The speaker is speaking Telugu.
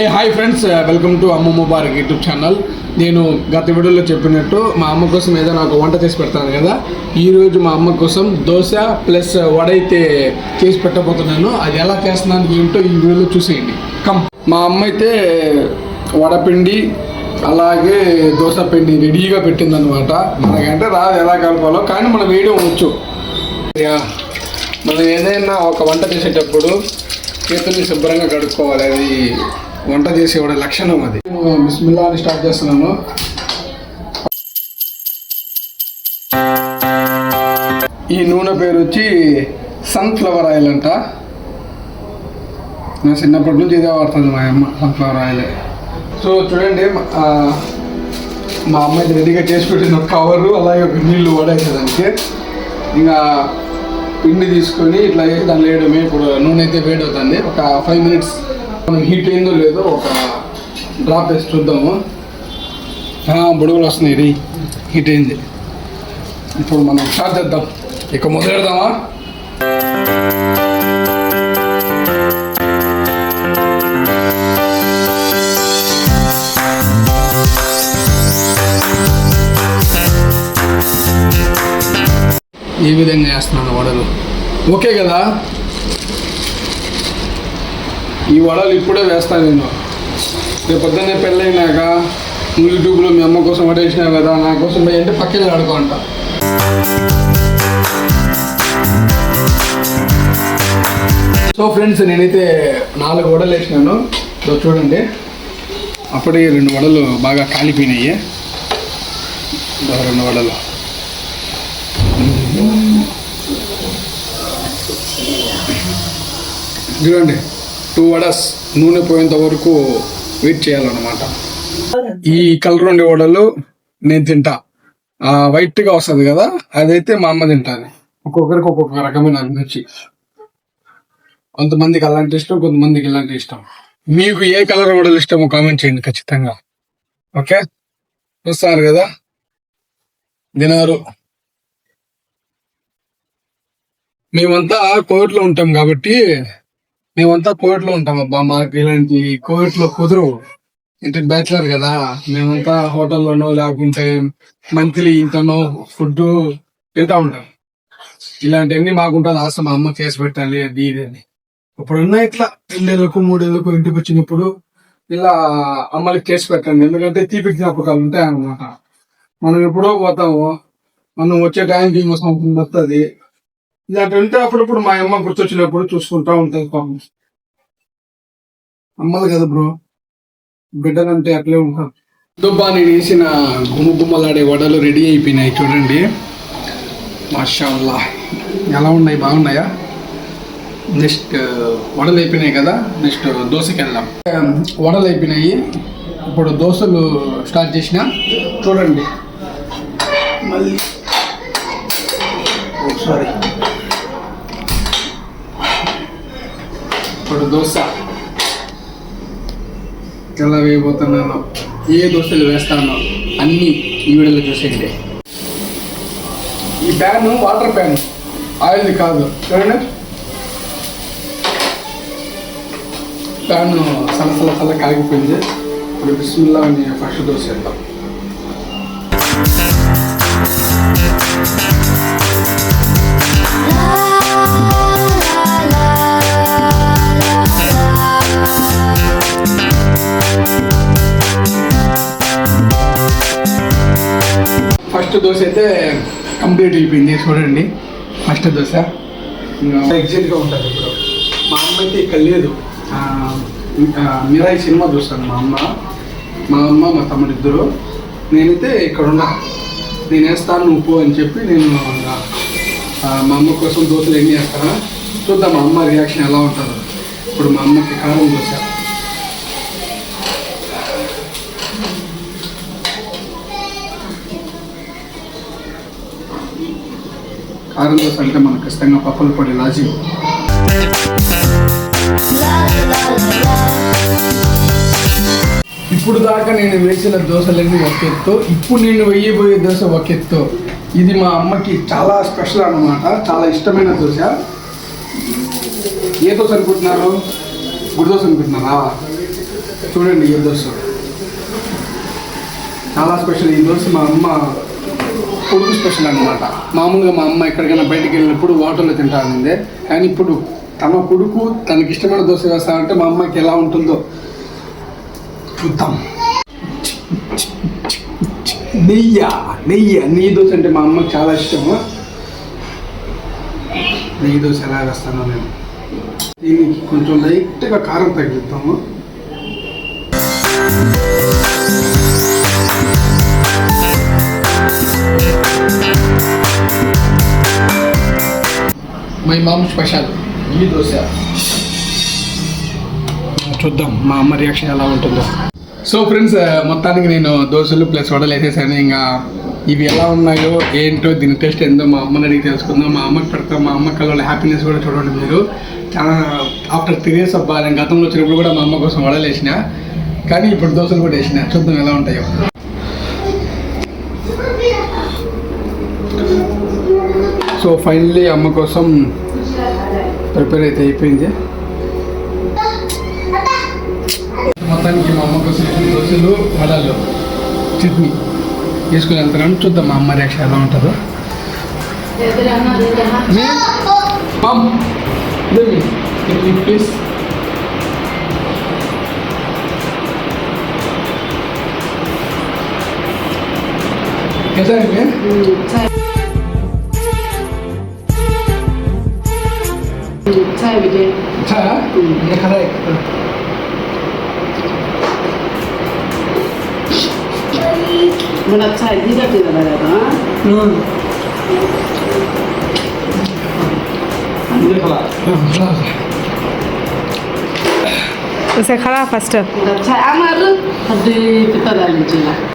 Hey hi friends welcome to Amma Mubarak YouTube channel నేను గత వీడియోలో చెప్పినట్టు మా అమ్మ కోసం ఏదైనా నాకు వంట చేసి పెడతాను కదా. ఈరోజు మా అమ్మ కోసం దోశ ప్లస్ వడ అయితే చేసి పెట్టబోతున్నాను. అది ఎలా చేస్తున్నాను ఏంటో ఈ వీడియోలో చూసేయండి. కమ్ మా అమ్మ అయితే వడపిండి అలాగే దోశ పిండి రెడీగా పెట్టిందనమాట మనకంటే రాదు ఎలా కలపాలో కానీ మనం వేయడం వచ్చు మనం ఏదైనా ఒక వంట చేసేటప్పుడు చేతుల్ని శుభ్రంగా కడుక్కోవాలి. అది వంట చేసేవాడి లక్షణం అది. నేను బిస్మిల్లా అని స్టార్ట్ చేస్తున్నాను ఈ నూనె పేరు వచ్చి సన్ఫ్లవర్ ఆయిల్ అంట. నా చిన్నప్పటి నుంచి ఇదే వాడుతుంది మా అమ్మ సన్ఫ్లవర్ ఆయిల్. సో చూడండి మా- అమ్మాయి రెడీగా చేసి పెట్టిన ఒక కవరు అలాగే ఒక నీళ్ళు వడేసేదానికి ఇంకా పిండి తీసుకొని ఇట్లా దాంట్లో వేయడమే ఇప్పుడు నూనె అయితే వేడి అవుతుంది ఒక ఫైవ్ మినిట్స్ మనం హీట్ అయిందో లేదో ఒక డ్రాప్ వేసి చూద్దాము. బుడుగులు వస్తున్నాయి రీ. హీట్ అయింది. ఇప్పుడు మనం స్టార్ట్ చేద్దాం. ఇక మొదలెడదామా ఏ విధంగా వేస్తున్నాను వడలు ఓకే కదా? ఈ వడలు ఇప్పుడే వేస్తాను నేను. రేపు పొద్దున్నే పెళ్ళైనాక నువ్వు యూట్యూబ్లో మీ అమ్మ కోసం వడేసినావు కదా నా కోసం పోయి అంటే పక్కన ఆడుకో అంట. సో ఫ్రెండ్స్ నేనైతే నాలుగు వడలు వేసినాను. సో చూడండి. అప్పటికే రెండు వడలు బాగా కాలిపోయినాయి. రెండు వడలు. చూడండి. టూ వడస్ నూనె పోయేంత వరకు వెయిట్ చేయాలన్నమాట. ఈ కలర్ ఉండే వడలు నేను తింటా. ఆ వైట్గా వస్తుంది కదా అదైతే మా అమ్మ తింటాను ఒక్కొక్కరికి ఒక్కొక్క రకమైన అభిరుచి కొంతమందికి అలాంటి ఇష్టం కొంతమందికి ఇలాంటి ఇష్టం. మీకు ఏ కలర్ వడలు ఇష్టమో కామెంట్ చేయండి ఖచ్చితంగా. ఓకే? చూస్తున్నారు కదా? దినారు మేమంతా కోవిడ్లో ఉంటాం కాబట్టి మేమంతా కోవిడ్లో ఉంటాం అబ్బా మాకు ఇలాంటి కోవిడ్లో కుదరవు. ఇంటి బ్యాచిలర్ కదా. మేమంతా హోటల్లోనో లేకుంటే మంత్లీ ఇంతనో ఫుడ్ తింటా ఉంటాం. ఇలాంటివన్నీ మాకుంటుంది. ఆశ మా అమ్మ చేసి పెట్టాలి అది ఇది అని. ఇప్పుడున్న ఇట్లా రెండేళ్ళకు మూడేళ్ళకు ఇంటికి వచ్చినప్పుడు ఇలా అమ్మలకి చేసి పెట్టండి. ఎందుకంటే తీపి జ్ఞాపకాలు ఉంటాయి అన్నమాట మనం ఎప్పుడో పోతాము. మనం వచ్చే టైంకి ఇంకో సంవత్సరం వస్తుంది ఇలాంటి ఉంటే అప్పుడప్పుడు మా అమ్మ గుర్తొచ్చినప్పుడు చూసుకుంటా ఉంటుంది పాపం. అమ్మలు కదా బ్రో. బిడ్డలంటే అట్లే ఉంటాం దుబ్బా నేను వేసిన గుమ్మ గుమ్మలాడే వడలు రెడీ అయిపోయినాయి చూడండి. మాషాల్లా ఎలా ఉన్నాయి? బాగున్నాయా? నెక్స్ట్ వడలు అయిపోయినాయి కదా? నెక్స్ట్ దోశకి వెళ్దాం వడలు అయిపోయినాయి. ఇప్పుడు దోశలు స్టార్ట్ చేసిన. చూడండి. మళ్ళీ. సారీ. ఇప్పుడు దోశ. ఎలా వేయబోతున్నాను. ఏ దోశలు వేస్తానో అన్నీ ఈ వీడియోలో చూసేయండి. ఈ ప్యాన్ వాటర్ ప్యాన్. ఆయిల్ కాదు. చూడండి. ప్యాన్ సలసల సల కాగిపోయింది. ఇప్పుడు బిస్మిల్లా అని ఫస్ట్ దోశ వేద్దాం. ఫస్ట్ దోశ అయితే కంప్లీట్ అయిపోయింది చూడండి. ఫస్ట్ దోశ. ఎగ్జాక్ట్గా ఉంటుంది ఇప్పుడు. మా అమ్మ అయితే ఇక్కడ లేదు. మిరాయి సినిమా చూస్తాను మా అమ్మ. మా అమ్మ మా తమ్ముడు ఇద్దరు. నేనైతే ఇక్కడ ఉన్నా. నేను వేస్తాను నువ్వు అని చెప్పి నేను మా అమ్మ కోసం దోశలు ఎన్ని వేస్తాను చూద్దాం మా అమ్మ రియాక్షన్ ఎలా ఉంటుందో. ఇప్పుడు మా అమ్మకి కారం దోశ. కారం దోశ అంటే మనకు ఖచ్చితంగా పప్పుల పొడి లాజీ. ఇప్పుడు దాకా నేను వేసిన దోశలన్నీ ఒక ఎత్తు. ఇప్పుడు నేను వెయ్యబోయే దోశ ఒక ఎత్తు. ఇది మా అమ్మకి చాలా స్పెషల్ అన్నమాట. చాలా ఇష్టమైన దోశ. ఏ దోశ అనుకుంటున్నారు? గుడి దోశ అనుకుంటున్నారా? చూడండి ఈ దోశ. చాలా స్పెషల్ ఈ దోశ మా అమ్మ కొడుకు స్పెషల్ అనమాట మామూలుగా మా అమ్మ ఎక్కడికైనా బయటికి వెళ్ళినప్పుడు హోటల్లో తింటానండి కానీ ఇప్పుడు తన కొడుకు తనకి ఇష్టమైన దోశ వేస్తానంటే మా అమ్మకి ఎలా ఉంటుందో చూద్దాం. నెయ్య నెయ్యి. నెయ్యి దోశ అంటే మా అమ్మకి చాలా ఇష్టము. నెయ్యి దోశ ఎలా వేస్తానో నేను. దీనికి కొంచెం లైట్గా కారం తగ్గిస్తాము మై మామ్ స్పెషల్. ఈ దోశ. చూద్దాం మా అమ్మ రియాక్షన్ ఎలా ఉంటుందో. సో ఫ్రెండ్స్ మొత్తానికి నేను దోశలు ప్లస్ వడలు వేసేసాను. ఇంకా ఇవి ఎలా ఉన్నాయో ఏంటో దీని టేస్ట్ ఏందో మా అమ్మని అడిగి తెలుసుకుందాం. మా అమ్మకి పెడతాం. మా అమ్మ కళ్ళ హ్యాపీనెస్ కూడా చూడండి మీరు. చాలా ఆఫ్టర్ త్రీ ఇయర్స్ అబ్బా నేను గతంలో వచ్చినప్పుడు కూడా మా అమ్మ కోసం వడలు వేసిన. కానీ ఇప్పుడు దోశలు కూడా వేసిన. చూద్దాం ఎలా ఉంటాయో. సో ఫైనల్లీ అమ్మ కోసం ప్రిపేర్ అయితే అయిపోయింది. మొత్తానికి మా అమ్మ కోసం దోశలు వడలు చట్నీ తీసుకుని వెళ్తున్నాను చూద్దాం మా అమ్మ రియాక్షన్ ఎలా ఉంటుందో. Mom, let me, let me please. कैसा है मैं चाय भी दे अच्छा है ये खा रहा है मला चाय दिला तिला बघा हम्म ये खा खा उसे खड़ा फर्स्ट मला चाय आम्हाला हद्दी पिता झाली तिला